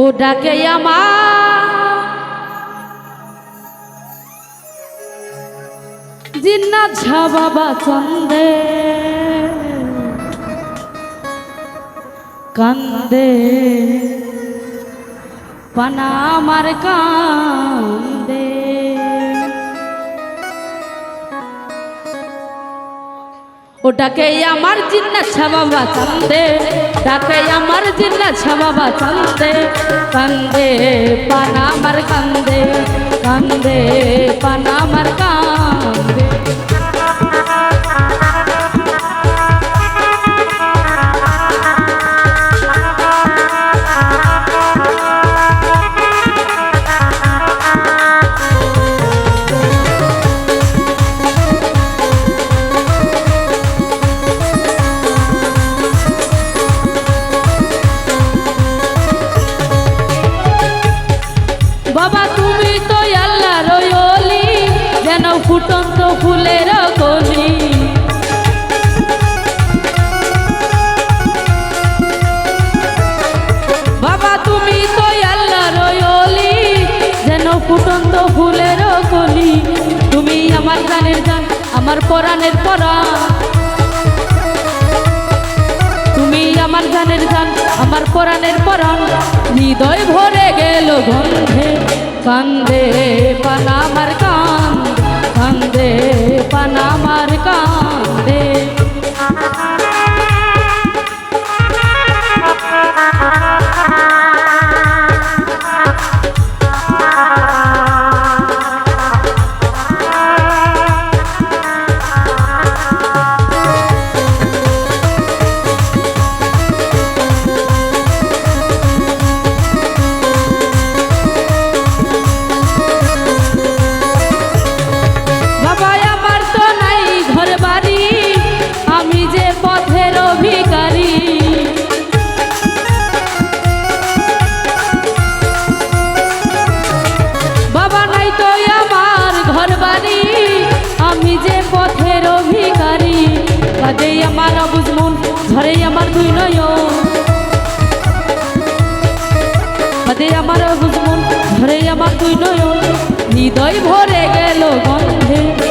ও ডাকে আমার। জিন্নাত ঝা বাবা চন্দে কান্দে। পানা আমার কান্দে। ওটাকে আমার জিন্না ছাবাবা চান্দে, তাকে আমার জিন্না ছাবাবা চান্দে। কান্দে পানা আমার কান্দে কান্দে পানা আমার কান্দে। ফুটন্ত ফুলের গলি বাবা, তুমি তো আল্লাহ রয়লি যেন ফুটন্ত ফুলের গলি তুমি আমার গানের গান আমার পরাণের পরাণ তুমি আমার গানের গান আমার পরাণের পরাণ হৃদয় ভরে গেল গন্ধে, কান্দে পানামার কান কান্দে পানামার কান্দে। কাজেই আমার বুঝমন ঘরে আমার দুই নয়ন। কাজে আমার বুঝমন ঘরে আমার দুই নয়ন। ভরে গেল গন্ধে।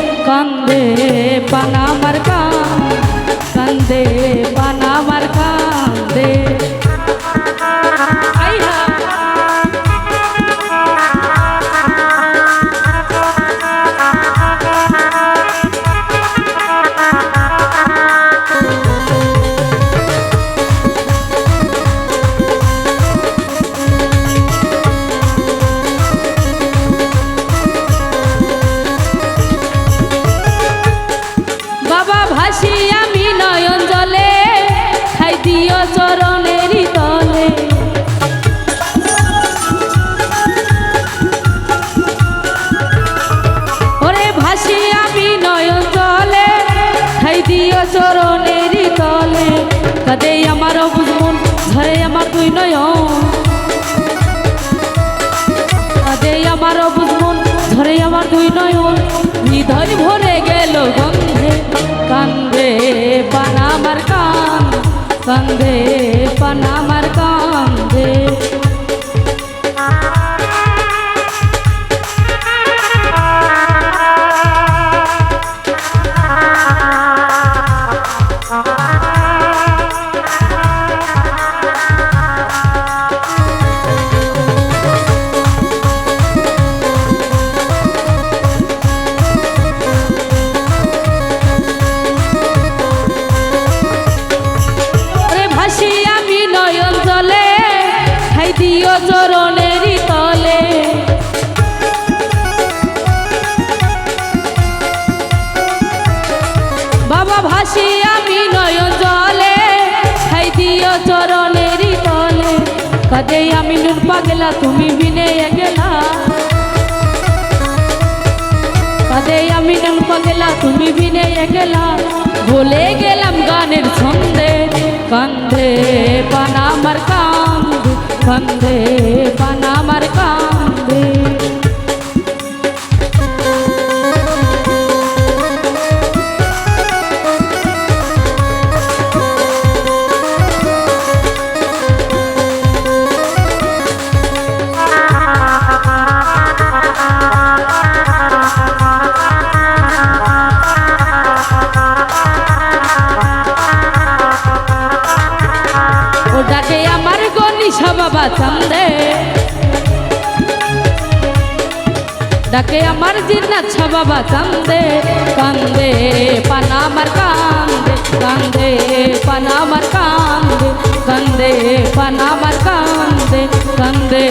আমার দুই নয়ন নিধন ভরে গেল গন্ধে কান্দে পানামার কান কান্দে পানামার কান্দে। দিও চরণেরই তলে। বাবা ভাসি আমি নয়ন জলে খাই দিও চরণেরই তলে। কাজে আমি নুন পাগলা, তুমি বিনে গেলা কাজে আমি নুন পাগলা, তুমি বিনে গেলা ভুলে গেলাম গানের ছন্দে, কান্দে পানামার কান্দে কান্দে পানামার কান্দে ডাকে আমার জিন্নাচ্ছা বাবা, কান্দে কান্দে, পানা আমার কান্দে কান্দে, পানা আমার কান্দে কান্দে, পানা আমার কান্দে কান্দে।